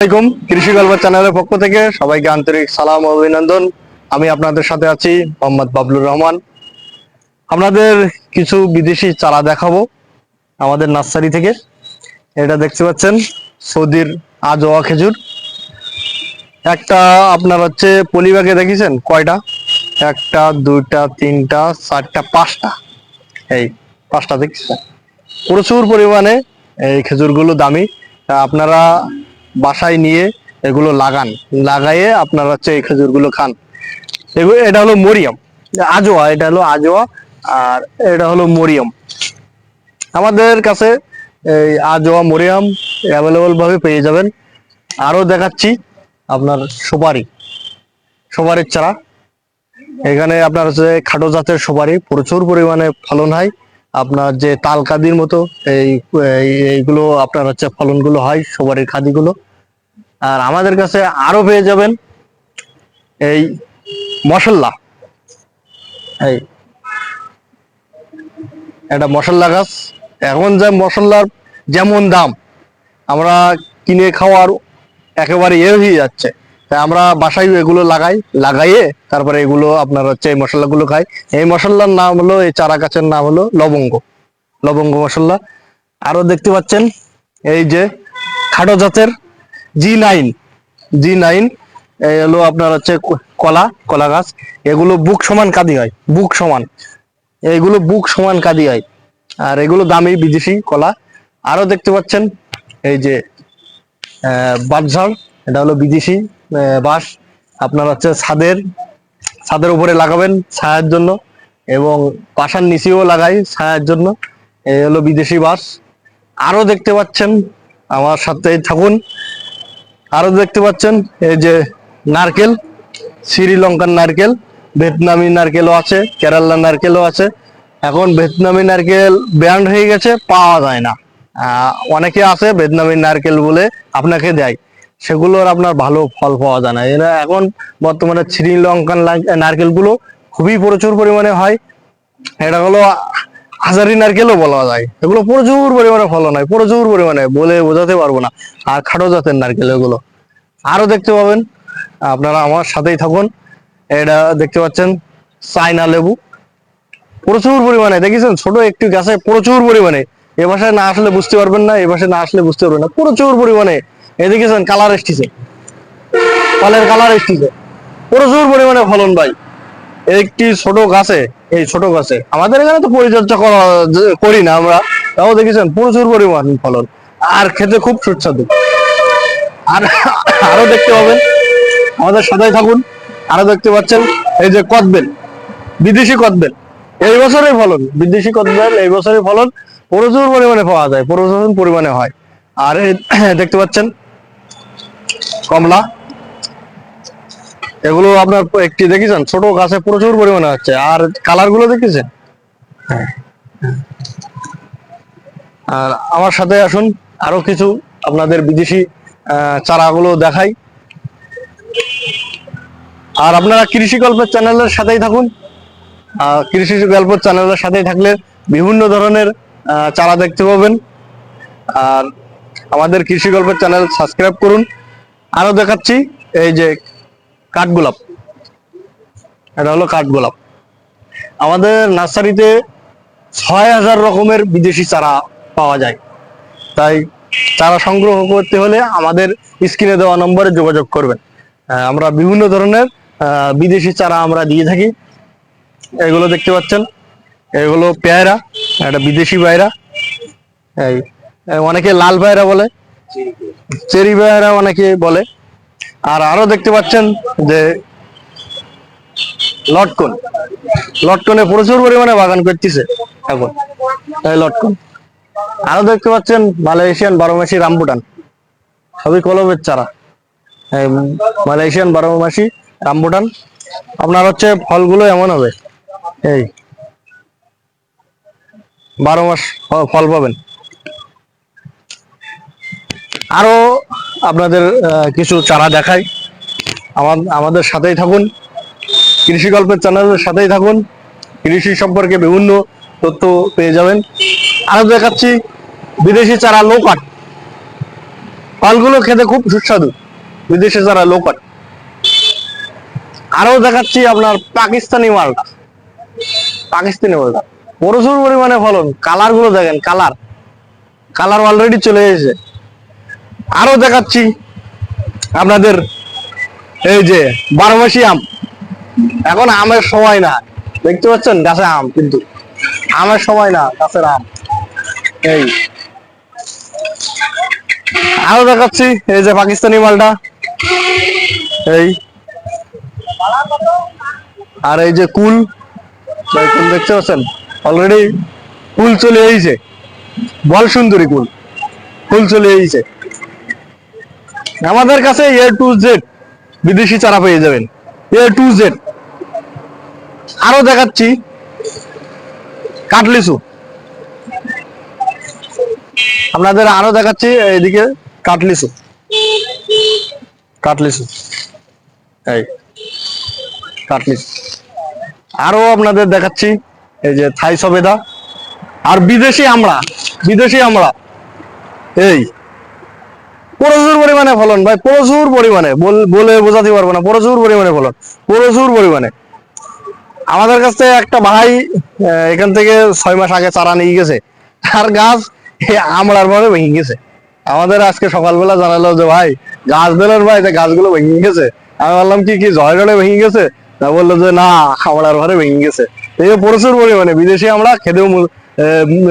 আসসালামাইকুম কৃষি গল্প চ্যানেলের পক্ষ থেকে সবাইকে আন্তরিক সালাম অভিনন্দন। আমি আপনাদের সাথে আছি মোহাম্মদ বাবলুর রহমান। আপনাদের কিছু বিদেশি চারা দেখাবো আমাদের নার্সারি থেকে। এটা দেখতে পাচ্ছেন, সৌদির আজোয়া খেজুর। একটা আপনার হচ্ছে পলিব্যাগে দেখেছেন কয়টা? একটা, দুইটা, তিনটা, চারটা, পাঁচটা। এই পাঁচটা দেখছেন? প্রচুর পরিমাণে এই খেজুরগুলো দামি। আপনারা বাসায় নিয়ে এগুলো লাগান। লাগাইয়ে আপনারা হচ্ছে এই খেজুরগুলো খান। এগুলো এটা হলো মরিয়াম। আজোয়া, এটা হলো আজোয়া, আর এটা হলো মরিয়াম। আমাদের কাছে এই আজোয়া, মরিয়াম অ্যাভেলেবল ভাবে পেয়ে যাবেন। আরও দেখাচ্ছি আপনার সুপারি। সুপারির চারা এখানে আপনার হচ্ছে খাটো জাতের সুপারি। প্রচুর পরিমাণে ফলন হয়। আপনার যে তাল কাদির মতো এই- এইগুলো আপনার হচ্ছে ফলনগুলো হয়, সুপারির খাদিগুলো। আর আমাদের কাছে আরও পেয়ে যাবেন এই মশলা এই, এটা মশলা গাছ। এখন যে মশলার যেমন দাম, আমরা কিনে খাওয়ার একেবারে এ হয়ে যাচ্ছে। তাই আমরা বাসায় এগুলো লাগাই, লাগাইয়ে তারপরে এগুলো আপনার হচ্ছে এই মশলাগুলো খাই। এই মশলার নাম হলো, এই চারা গাছের নাম হলো লবঙ্গ। লবঙ্গ মশলা আরও দেখতে পাচ্ছেন, এই যে খাটো জাতের জি নাইন জি নাইন হলো আপনার হচ্ছে কলা কলা গাছ। এগুলো বুক সমান কাদি হয়, বুক সমান। এগুলো বুক সমান কাদি হয়। আর এগুলো দামি বিদেশি কলা। আরও দেখতে পাচ্ছেন, এই যে বাঁশঝাড় এটা হলো বিদেশি বাঁশ। আপনার হচ্ছে ছাদের ছাদের উপরে লাগাবেন ছায়ার জন্য এবং পাশার নিচেও লাগাই ছায়ার জন্য। এই হলো বিদেশি বাঁশ। আরও দেখতে পাচ্ছেন, আমার সাথে থাকুন। আরও দেখতে পাচ্ছেন, এই যে নারকেল, শ্রীলঙ্কার নারকেল, ভিয়েতনামি নারকেলও আছে, কেরালা নারকেলও আছে। এখন ভিয়েতনামি নারকেল ব্যান্ড হয়ে গেছে, পাওয়া যায় না। অনেকে আছে ভিয়েতনামি নারকেল বলে আপনাকে দেয়। সেগুলোর আপনার ভালো ফল পাওয়া যায় না। এরা এখন বর্তমানে শ্রীলঙ্কান নারকেলগুলো খুবই প্রচুর পরিমাণে হয়। এটা হলো হাজারি নারকেলও বলা যায়। এগুলো প্রচুর পরিমাণে ফলন হয়, প্রচুর পরিমাণে বলে বোঝাতে পারব না। আর খাটো জাতের নারকেল এগুলো। আরও দেখতে পাবেন, আপনারা আমার সাথেই থাকুন। এটা দেখতে পাচ্ছেন, চায়না লেবু। প্রচুর পরিমাণে, দেখেছেন? ছোট একটি গাছে প্রচুর পরিমাণে। এ ভাষায় না আসলে বুঝতে পারবেন না, এ ভাষায় না আসলে বুঝতে পারবেন না। প্রচুর পরিমাণে। এ দেখেছেন, কালার এসটিছে ফলের কালার এসটিছে প্রচুর পরিমাণে ফলন ভাই। একটি ছোট গাছে, এই ছোট গাছে। আমাদের এখানে তো পরিচর্যা করা করি না আমরা। তাও দেখেছেন, প্রচুর পরিমাণ ফলন। আর খেতে খুব সুস্বাদু। আর আরও দেখতে পাবেন। আমাদের সাথে থাকুন। আরও দেখতে পাচ্ছেন, এই যে কদবেল, বিদেশি কদবেল। এই বছরের ফলন, বিদেশি কদবেল, এই বছরের ফলন। প্রচুর পরিমাণে পাওয়া যায়, প্রচুর পরিমাণে হয়। আর দেখতে পাচ্ছেন, কমলা। এগুলো আপনার একটি দেখেছেন? ছোট গাছে প্রচুর পরিমাণে হচ্ছে। আর কালারগুলো দেখেছেন? আর আমার সাথে আসুন, আরও কিছু আপনাদের বিদেশি চারাগুলো দেখাই। আর আপনারা কৃষি গল্পের চ্যানেলের সাথেই থাকুন। কৃষি গল্প চ্যানেলের সাথেই থাকলে বিভিন্ন ধরনের চারা দেখতে পাবেন। আর আমাদের কৃষি গল্পের চ্যানেল সাবস্ক্রাইব করুন। আরও দেখাচ্ছি, এই যে কাঠগোলাপ। এটা হলো কাঠগোলাপ। আমাদের নার্সারিতে ছয় হাজার রকমের বিদেশি চারা পাওয়া যায়। তাই চারা সংগ্রহ করতে হলে আমাদের স্ক্রিনে দেওয়া নম্বরে যোগাযোগ করবেন। আমরা বিভিন্ন ধরনের বিদেশি চারা আমরা দিয়ে থাকি। এগুলো দেখতে পাচ্ছেন। এগুলো পেয়ারা, এটা বিদেশি পায়রা। অনেকে লাল পায়রা বলে। চেরি পায়রা অনেকে বলে। আর আরও দেখতে পাচ্ছেন যে লটকন। লটকনে প্রচুর পরিমাণে বাগান করতেছে এখন। এই লটকন। আরও দেখতে পাচ্ছেন মালয়েশিয়ান বারো মাসি রামবুটান সবই কলমের চারা। মালয়েশিয়ান বারো মাসি রামবুটান আপনার হচ্ছে ফলগুলো এমন হবে। এই বারো মাস ফল পাবেন। আরও আপনাদের কিছু চারা দেখাই। আমার, আমাদের সাথেই থাকুন। কৃষি গল্পের চ্যানেলের সাথেই থাকুন। কৃষি সম্পর্কে বিভিন্ন তথ্য পেয়ে যাবেন। আরও দেখাচ্ছি বিদেশি চারা লো কাট ফলগুলো খেতে খুব সুস্বাদু, বিদেশে যারা লোকাল আরও দেখাচ্ছি আপনার পাকিস্তানি মালটা পাকিস্তানি মালটা প্রচুর পরিমাণে ফলন। কালারগুলো দেখেন, কালার। কালার অলরেডি চলে এসেছে। আরও দেখাচ্ছি আপনাদের এই যে বারোমাসি আম। এখন আমের সময় না। দেখতে পাচ্ছেন? গাছে আম কিন্তু। আমের সময় না, গাছের আম। এই। আরও দেখাচ্ছি, এই যে পাকিস্তানি মালটা। এই। আর এই যে কুল। দেখতে পাচ্ছেন? অলরেডি কুল চলে এইছে বল সুন্দরী কুল। কুল চলে এসেছে। আমাদের কাছে এ টু জেড বিদেশি চারা পেয়ে যাবেন। এ টু জেড আরও দেখাচ্ছি। কাটলিসু আপনাদের আরও দেখাচ্ছি এইদিকে কাটলিসু কাটলিসু এই কাটলিসু আরও আপনাদের দেখাচ্ছি, এই যে থাই সবেদা আর বিদেশি আমরা বিদেশি আমরা। এই প্রচুর পরিমাণে ফলন, ভাই, প্রচুর পরিমাণে। বল- বোঝাতে পারব না, প্রচুর পরিমাণে ফলন, প্রচুর পরিমাণে। আমাদের কাছ থেকে একটা ভাই এখান থেকে ছয় মাস আগে চারা নিয়ে গেছে, আর গাছ আমড়ার পরে ভেঙে গেছে। আমাদের আজকে সকালবেলা জানালো যে, ভাই, গাছ দিলেন ভাই যে গাছগুলো ভেঙে গেছে। আমি বললাম, কি কি জয় জলে ভেঙে গেছে? তা বলল যে, না, আমড়ার ঘরে ভেঙে গেছে। এই প্রচুর পরিমাণে, বিদেশি আমরা খেতেও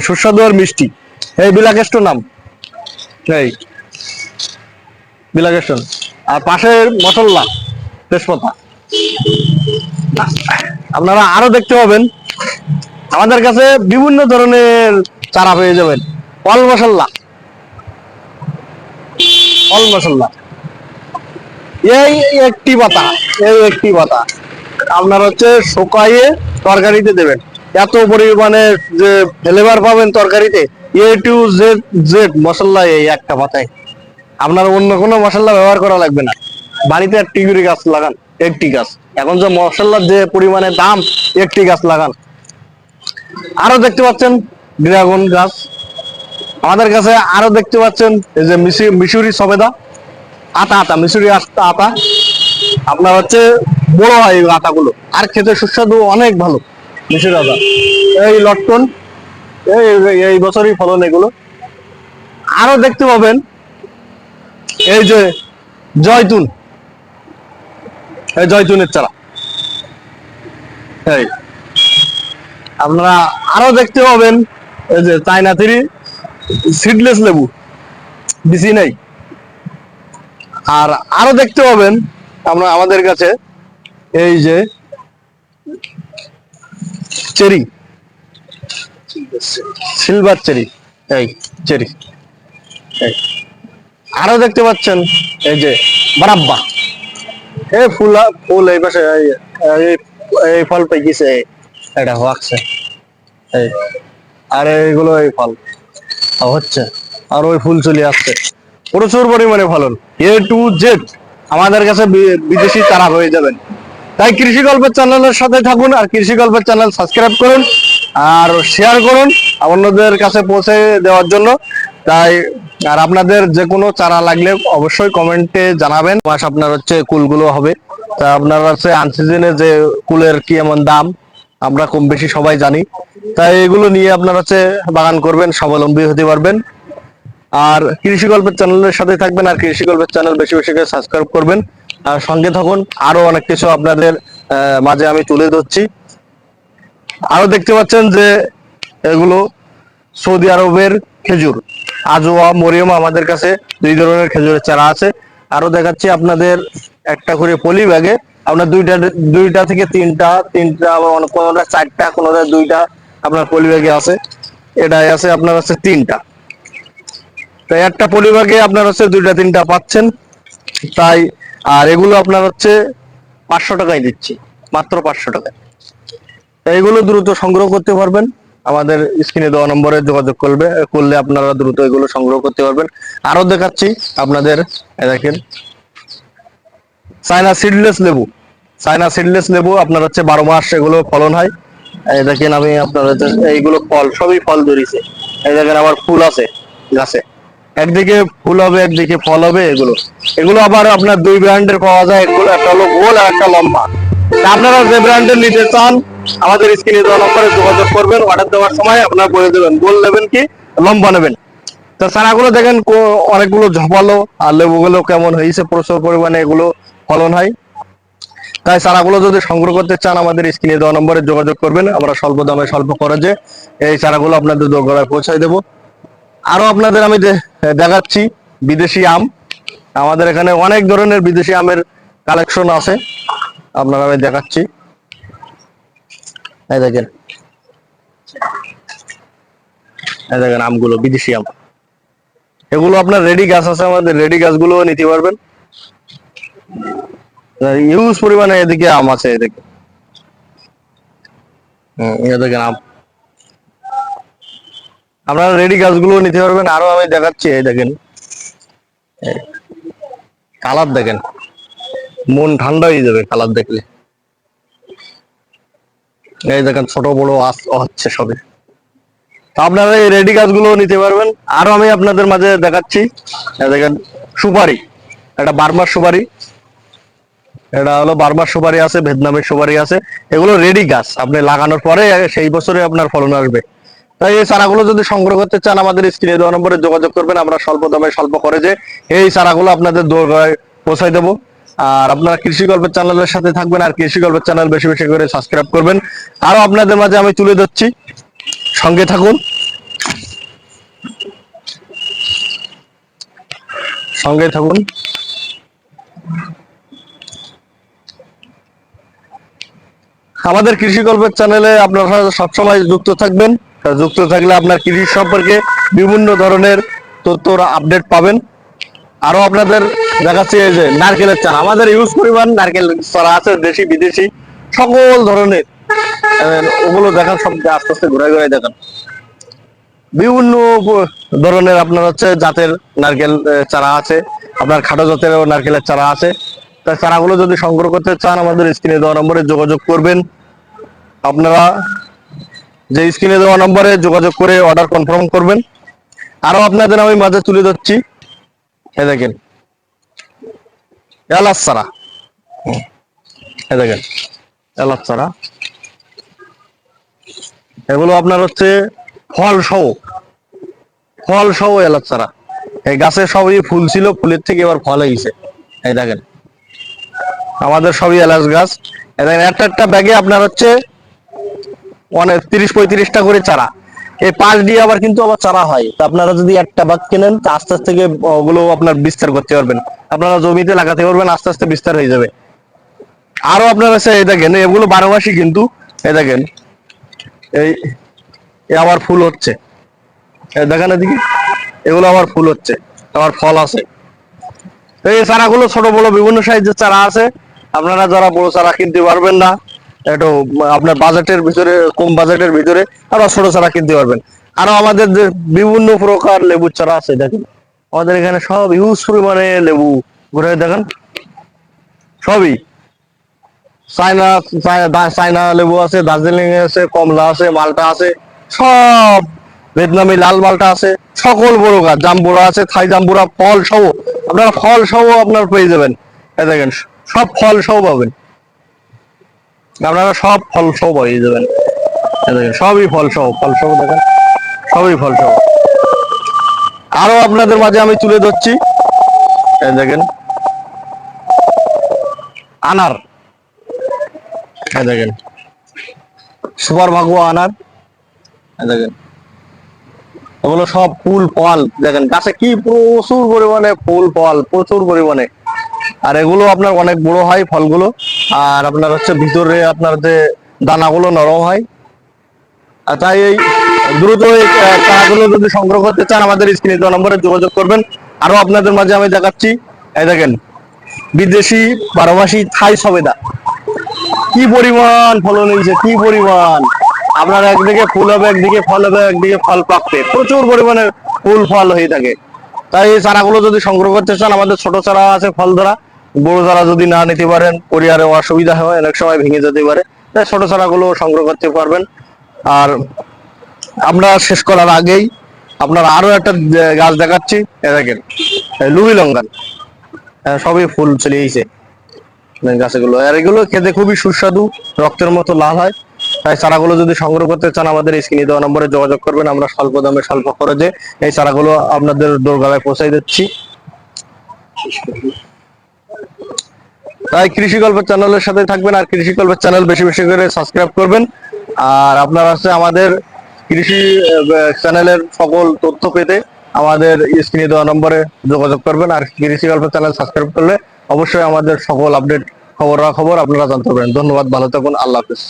সুস্বাদু আর মিষ্টি। এই বিলাকেষ্ট নাম। এই। বিলাকেশন আর পাশের মশলা তেজপাতা। আপনারা আরও দেখতে পাবেন, আমাদের কাছে বিভিন্ন ধরনের চারা পেয়ে যাবেন। ফল মশলা ফল মশলা এই একটি পাতা, এই একটি পাতা। আপনার হচ্ছে শুকাইয়ে তরকারিতে দেবেন। এত পরিমাণে যে ফ্লেভার পাবেন তরকারিতে এ টু জেড জেড মশলা এই একটা পাতায়। আপনার অন্য কোনো মশলা ব্যবহার করা লাগবে না। বাড়িতে একটি করে গাছ লাগান, একটি গাছ। এখন যে মশলার যে পরিমাণে দাম, একটি গাছ লাগান। আরও দেখতে পাচ্ছেন ড্রাগন গাছ। আমাদের কাছে আরও দেখতে পাচ্ছেন এই যে মিশি- মিশরি সবেদা। আতা আতা, মিশরি আস্তা আতা। আপনার হচ্ছে বড় হয় এই আতাগুলো। আর খেতে সুস্বাদু, অনেক ভালো মিশরি আতা। এই লটকন এই- এই বছরই ফলন এগুলো। আরও দেখতে পাবেন এই যে জয়তুন। এই জয়তুনের চারা। এই। আপনারা আরও দেখতে পাবেন এই যে চাইনা থ্রি সিডলেস লেবু। বিসি নাই। আর আরও দেখতে পাবেন আমরা আমাদের কাছে এই যে চেরি। Silver cherry. এই চেরি। এই। আরও দেখতে পাচ্ছেন, এই যে, বারাব্বা। এই ফুল ফুল এই পাশে, এই- ফল পেয়েছে এটা হচ্ছে এই, আর এইগুলো এই ফল হচ্ছে, আর ওই ফুল চলে আসছে। প্রচুর পরিমাণে ফলন, এ টু জেড, আমাদের কাছে বিদেশি তারা হয়ে যাবেন। তাই কৃষি গল্পের চ্যানেলের সাথে থাকুন, আর কৃষি গল্পের চ্যানেল সাবস্ক্রাইব করুন, আর শেয়ার করুন, অন্যদের কাছে পৌঁছে দেওয়ার জন্য। তাই আর আপনাদের যে কোনো চারা লাগলে অবশ্যই কমেন্টে জানাবেন। মাস আপনার হচ্ছে কুলগুলো হবে। তা আপনার হচ্ছে আনসিজনে যে কুলের কি এমন দাম, আমরা কম বেশি সবাই জানি। তাই এগুলো নিয়ে আপনার হচ্ছে বাগান করবেন, স্বাবলম্বী হতে পারবেন। আর কৃষি গল্পের চ্যানেলের সাথে থাকবেন আর কৃষি গল্পের চ্যানেল বেশি বেশি করে সাবস্ক্রাইব করবেন। আর সঙ্গে থাকুন, আরও অনেক কিছু আপনাদের মাঝে আমি তুলে ধরছি। আরও দেখতে পাচ্ছেন যে এগুলো সৌদি আরবের খেজুর। আজোয়া, মরিয়ম আমাদের কাছে দুই ধরনের খেজুরের চারা আছে। আরও দেখাচ্ছি আপনাদের একটা করে পলি ব্যাগে। আপনার দুইটা দুইটা থেকে তিনটা তিনটা কোনোটা, চারটা, কোনোটা, দুইটা আপনার পলি ব্যাগে আছে। এটাই আছে, আপনার হচ্ছে তিনটা। তাই একটা পলিবাগে আপনার হচ্ছে দুইটা, তিনটা পাচ্ছেন। তাই, আর এগুলো আপনার হচ্ছে পাঁচশো টাকায় দিচ্ছি, মাত্র পাঁচশো টাকায়। এগুলো দ্রুত সংগ্রহ করতে পারবেন। আমাদের স্ক্রিনে দেওয়া নম্বরে যোগাযোগ করবে, করলে আপনারা দ্রুত এগুলো সংগ্রহ করতে পারবেন। আরও দেখাচ্ছি আপনাদের দেখেন। চায়না সিডলেস লেবু। চায়না সিডলেস লেবু, আপনার হচ্ছে বারো মাস এগুলো ফলন হয়। এই দেখেন আমি আপনার এইগুলো ফল, সবই ফল ধরেছে। এই দেখেন আবার ফুল আছে, গাছে। একদিকে ফুল হবে, একদিকে ফল হবে এগুলো। এগুলো আবার আপনার দুই ব্র্যান্ডের পাওয়া যায়। এগুলো একটা হলো গোল আর একটা লম্বা। আপনারা যে ব্র্যান্ডের নিতে চান আমাদের স্ক্রিনে দেওয়া নম্বরে যোগাযোগ করবেন অর্ডার দেওয়ার সময় আপনারা বলে দেবেন গোল নেবেন কি? লম্বা নেবেন। তো চারাগুলো দেখেন অনেকগুলো ঝপালো আর লেবুগুলো কেমন হয়েছে, প্রচুর পরিমাণে এগুলো ফলন হয়। তাই চারাগুলো যদি সংগ্রহ করতে চান, আমাদের স্ক্রিনে দেওয়া নম্বরে যোগাযোগ করবেন। আমরা স্বল্প দামে, স্বল্প খরচে এই চারাগুলো আপনাদের দোরগোড়ায় পৌঁছায় দেবো। আরও আপনাদের আমি দেখাচ্ছি, বিদেশি আম। আমাদের এখানে অনেক ধরনের বিদেশি আমের কালেকশন আছে। আপনারা আমি দেখাচ্ছি। এই দেখেন। এই দেখেন আমগুলো, বিদেশি আম। এগুলো আপনার রেডি গাছ আছে, আমাদের রেডি গাছগুলো নিতে পারবেন। ইউজ পরিমাণে এদিকে আম আছে এদিকে দেখেন। আম। আপনারা রেডি গাছগুলো নিতে পারবেন। আরও আমি দেখাচ্ছি, এই দেখেন। কালার দেখেন। মন ঠান্ডা হয়ে যাবে কালার দেখলে। এই দেখেন ছোট বড় আস হচ্ছে সবে। আপনারা এই রেডি গাছগুলো নিতে পারবেন। আরও আমি আপনাদের মাঝে দেখাচ্ছি। দেখেন, সুপারি। এটা বারমাস সুপারি। এটা হলো বারমাস সুপারি আছে, ভিয়েতনামের সুপারি আছে। এগুলো রেডি গাছ। আপনি লাগানোর পরে সেই বছরে আপনার ফলন আসবে। তাই এই চারাগুলো যদি সংগ্রহ করতে চান, আমাদের স্ক্রিনে দেওয়া নম্বরে যোগাযোগ করবেন। আমরা স্বল্প দামে স্বল্প যে এই চারাগুলো আপনাদের দোরগোড়ায় পৌঁছাই দেবো। আর আপনারা কৃষি গল্পের চ্যানেলের সাথে থাকবেন আর কৃষি গল্পের চ্যানেল বেশি বেশি করে সাবস্ক্রাইব করবেন। আরও আপনাদের মাঝে আমি তুলে ধরছি। সঙ্গে থাকুন। সঙ্গে থাকুন। আমাদের কৃষি গল্পের চ্যানেলে আপনারা সবসময় যুক্ত থাকবেন। যুক্ত থাকলে আপনার কৃষি সম্পর্কে বিভিন্ন ধরনের তথ্য আপডেট পাবেন। আরও আপনাদের দেখাচ্ছি এই যে নারকেলের চারা। আমাদের ইউজ পরিমাণ নারকেল চারা আছে, দেশি, বিদেশি, সকল ধরনের। ওগুলো দেখান, সব আস্তে আস্তে ঘুরে ঘুরে দেখান। বিভিন্ন ধরনের আপনার হচ্ছে জাতের নারকেল চারা আছে। আপনার খাটো জাতের নারকেলের চারা আছে। তাই চারাগুলো যদি সংগ্রহ করতে চান, আমাদের স্ক্রিনে দেওয়া নম্বরে যোগাযোগ করবেন। আপনারা যে স্ক্রিনে দেওয়া নম্বরে যোগাযোগ করে অর্ডার কনফার্ম করবেন। আরও আপনাদের আমি মাঝে তুলে ধরছি। এ দেখেন। এলাচ এ দেখেন এলাচ এগুলো আপনার হচ্ছে ফল সহ। ফল সহ এলাচ চারা এই গাছে সবই ফুল ছিল, ফুলের থেকে এবার ফল হয়েছে। এই দেখেন, আমাদের সবই এলাচ গাছ। একটা একটা ব্যাগে আপনার হচ্ছে অনেক, তিরিশ পঁয়ত্রিশটা করে চারা। এই পাশ দিয়ে আবার কিন্তু আবার চারা হয়। তা আপনারা যদি একটা বাগ কেনেন, তা আস্তে আস্তে ওগুলো আপনার বিস্তার করতে পারবেন। আপনারা জমিতে লাগাতে পারবেন, আস্তে আস্তে বিস্তার হয়ে যাবে। আরও আপনার আছে, এই দেখেন, এগুলো বারো মাসই কিন্তু, এই দেখেন, এই আবার ফুল হচ্ছে। দেখেন এদিকে, এগুলো আবার ফুল হচ্ছে, আবার ফল আছে। এই চারাগুলো ছোট বড় বিভিন্ন সাইজের চারা আছে। আপনারা যারা বড় চারা কিনতে পারবেন না একটু আপনার বাজেটের ভিতরে, কম বাজেটের ভিতরে আরও ছোট চারা কিনতে পারবেন। আরও আমাদের যে বিভিন্ন প্রকার লেবুর চারা আছে, দেখেন। আমাদের এখানে সব ইউজ পরিমাণে লেবু ঘুরে দেখেন। সবই। চায়না, চায়না- লেবু আছে দার্জিলিং আছে, কমলা আছে, মালটা আছে, সব ভিয়েতনামি লাল মালটা আছে, সকল গাছ জাম্বুরা আছে, থাই জাম্বুরা, ফল সহ। আপনারা ফল সহ আপনার পেয়ে যাবেন। দেখেন, সব ফল সহ পাবেন। আপনারা সব ফল সহ পেয়ে যাবেন দেখেন, সবই ফল সহ ফল সহ দেখেন, সবই ফল সহ আরও আপনাদের মাঝে আমি তুলে ধরছি। দেখেন, আনার। দেখেন, সুপার ভাগুয়া আনার। দেখেন, এগুলো সব ফুল ফল। দেখেন, গাছে কি প্রচুর পরিমাণে ফুল ফল, প্রচুর পরিমাণে। আর এগুলো আপনার অনেক বড় হয় ফলগুলো। আর আপনার হচ্ছে ভিতরে আপনার যে দানাগুলো নরম হয়। আর তাই এই দ্রুত এই চারাগুলো যদি সংগ্রহ করতে চান, আমাদের স্ক্রিনে দেওয়া নম্বরে যোগাযোগ করবেন। আরও আপনাদের মাঝে আমি দেখাচ্ছি। এই দেখেন, বিদেশি, বারোমাসি থাই সবেদা। কি পরিমাণ ফলন হয়েছে কি পরিমাণ। আপনার একদিকে ফুল হবে, একদিকে ফল হবে, একদিকে ফল পাকবে। প্রচুর পরিমাণে ফুল ফল হয়ে থাকে। তাই এই চারাগুলো যদি সংগ্রহ করতে চান, আমাদের ছোট চারা আছে ফল ধরা বড় চারা যদি না নিতে পারেন পরিবারে অসুবিধা হয়, অনেক সময় ভেঙে যেতে পারে, তাই ছোট চারাগুলো সংগ্রহ করতে পারবেন। আর আমরা শেষ করার আগেই আপনার আরও একটা গাছ দেখাচ্ছি দেখেন লুহি লঙ্গান সবই ফুল চলে এসেছে গাছগুলো, আর এগুলো খেতে খুবই সুস্বাদু, রক্তের মতো লাল হয়। তাই চারাগুলো যদি সংগ্রহ করতে চান আমাদের স্ক্রিনে দেওয়া নম্বরে যোগাযোগ করবেন। আমরা স্বল্প দামে, স্বল্প খরচে এই চারাগুলো আপনাদের দোরগালায় পৌঁছাই দিচ্ছি। তাই কৃষি গল্পের চ্যানেলের সাথে থাকবেন আর কৃষি গল্পের চ্যানেল বেশি বেশি করে সাবস্ক্রাইব করবেন। আর আপনারা হচ্ছে আমাদের কৃষি চ্যানেলের সকল তথ্য পেতে আমাদের স্ক্রিনে দেওয়া নম্বরে যোগাযোগ করবেন। আর কৃষি গল্পের চ্যানেল সাবস্ক্রাইব করলে অবশ্যই আমাদের সকল আপডেট খবর খবর আপনারা জানতে পারবেন। ধন্যবাদ, ভালো থাকুন, আল্লাহ হাফিজ।